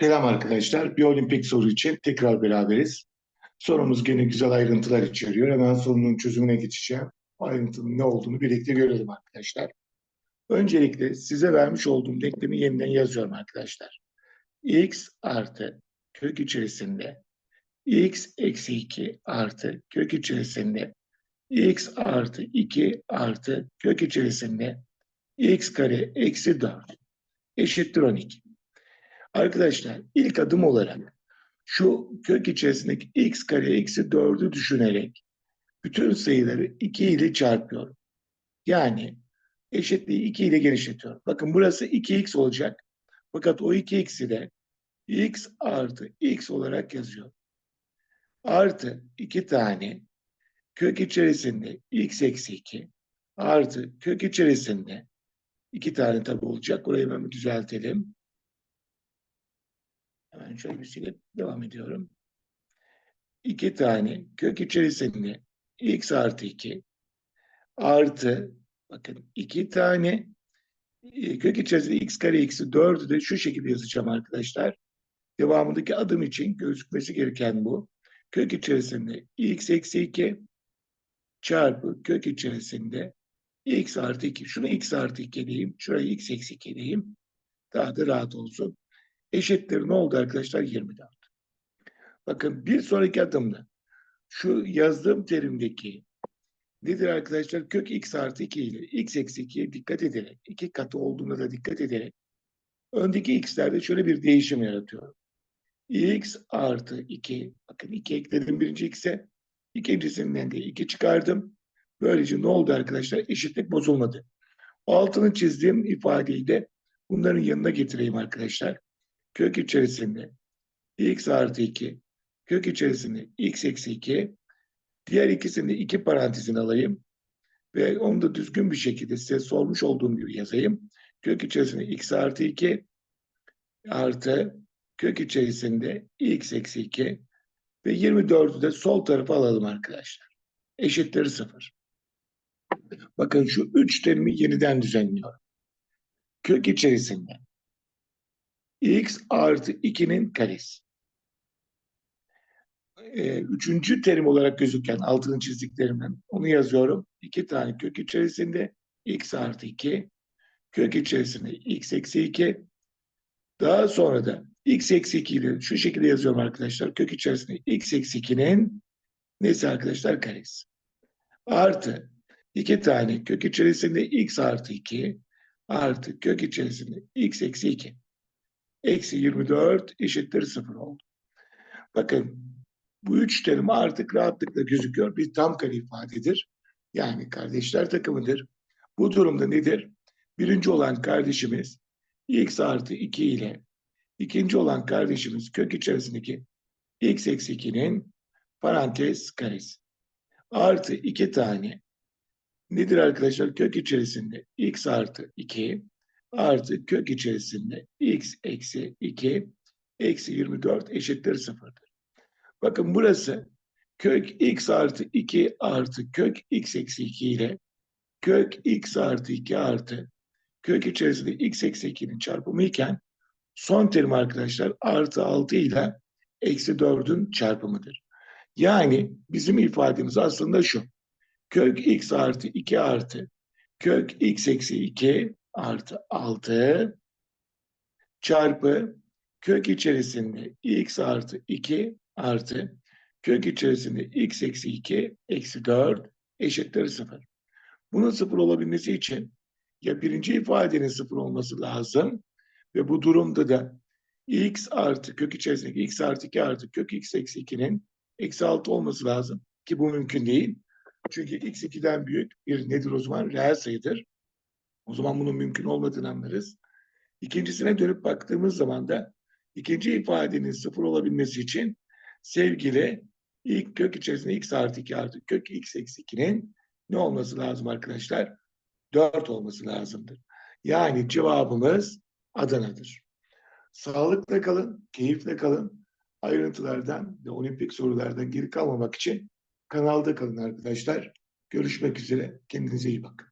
Selam arkadaşlar. Bir olimpik soru için tekrar beraberiz. Sorumuz gene güzel ayrıntılar içeriyor. Hemen sorunun çözümüne geçeceğim. O ayrıntının ne olduğunu birlikte görelim arkadaşlar. Öncelikle size vermiş olduğum denklemi yeniden yazıyorum arkadaşlar. x artı kök içerisinde x eksi 2 artı kök içerisinde x artı 2 artı kök içerisinde x kare eksi 4 eşittir 12. Arkadaşlar ilk adım olarak şu kök içerisindeki x kare eksi 4'ü düşünerek bütün sayıları 2 ile çarpıyorum. Yani eşitliği 2 ile genişletiyorum. Bakın burası 2x olacak. Fakat o 2x'i de x artı x olarak yazıyorum. Artı 2 tane kök içerisinde x eksi 2 artı kök içerisinde 2 tane tabi olacak. Orayı bir düzeltelim. Hemen şöyle bir silip devam ediyorum. İki tane kök içerisinde x artı 2 artı bakın iki tane e, kök içerisinde x kare eksi 4'ü de şu şekilde yazacağım arkadaşlar. Devamındaki adım için gözükmesi gereken bu. Kök içerisinde x eksi 2 çarpı kök içerisinde x artı 2. Şunu x artı 2 diyeyim. Şurayı x eksi 2 diyeyim. Daha da rahat olsun eşittir ne oldu arkadaşlar? 24. Bakın bir sonraki adımda şu yazdığım terimdeki nedir arkadaşlar? Kök x artı 2 ile x eksi 2'ye dikkat ederek, iki katı olduğuna da dikkat ederek öndeki x'lerde şöyle bir değişim yaratıyorum. x artı 2, bakın 2 ekledim birinci x'e, ikincisinden de 2 çıkardım. Böylece ne oldu arkadaşlar? Eşitlik bozulmadı. Altını çizdiğim ifadeyi de bunların yanına getireyim arkadaşlar kök içerisinde x artı 2 kök içerisinde x eksi 2 diğer ikisini iki parantezin alayım ve onu da düzgün bir şekilde size sormuş olduğum gibi yazayım. Kök içerisinde x artı 2 artı kök içerisinde x eksi 2 ve 24'ü de sol tarafa alalım arkadaşlar. Eşitleri 0. Bakın şu üç terimi yeniden düzenliyorum. Kök içerisinde x artı 2'nin karesi. Ee, üçüncü terim olarak gözüken altını çizdiklerimden onu yazıyorum. İki tane kök içerisinde x artı 2, kök içerisinde x eksi 2. Daha sonra da x eksi 2 ile şu şekilde yazıyorum arkadaşlar. Kök içerisinde x eksi 2'nin neyse arkadaşlar karesi. Artı iki tane kök içerisinde x artı 2 artı kök içerisinde x eksi 2 eksi 24 eşittir 0 oldu. Bakın bu üç terim artık rahatlıkla gözüküyor. Bir tam kare ifadedir. Yani kardeşler takımıdır. Bu durumda nedir? Birinci olan kardeşimiz x artı 2 ile ikinci olan kardeşimiz kök içerisindeki x eksi 2'nin parantez karesi. Artı iki tane nedir arkadaşlar? Kök içerisinde x artı 2 artı kök içerisinde x eksi 2 eksi 24 eşittir sıfırdır. Bakın burası kök x artı 2 artı kök x eksi 2 ile kök x artı 2 artı kök içerisinde x eksi 2'nin çarpımı iken son terim arkadaşlar artı 6 ile eksi 4'ün çarpımıdır. Yani bizim ifademiz aslında şu. Kök x artı 2 artı kök x eksi 2 artı 6 çarpı kök içerisinde x artı 2 artı kök içerisinde x eksi 2 eksi 4 eşittir 0. Bunun 0 olabilmesi için ya birinci ifadenin 0 olması lazım ve bu durumda da x artı kök içerisindeki x artı 2 artı kök x eksi 2'nin eksi 6 olması lazım ki bu mümkün değil. Çünkü x 2'den büyük bir nedir o zaman? Reel sayıdır. O zaman bunun mümkün olmadığını anlarız. İkincisine dönüp baktığımız zaman da ikinci ifadenin sıfır olabilmesi için sevgili ilk kök içerisinde x artı 2 artı kök x eksi 2'nin ne olması lazım arkadaşlar? 4 olması lazımdır. Yani cevabımız Adana'dır. Sağlıkla kalın, keyifle kalın. Ayrıntılardan ve olimpik sorulardan geri kalmamak için kanalda kalın arkadaşlar. Görüşmek üzere. Kendinize iyi bakın.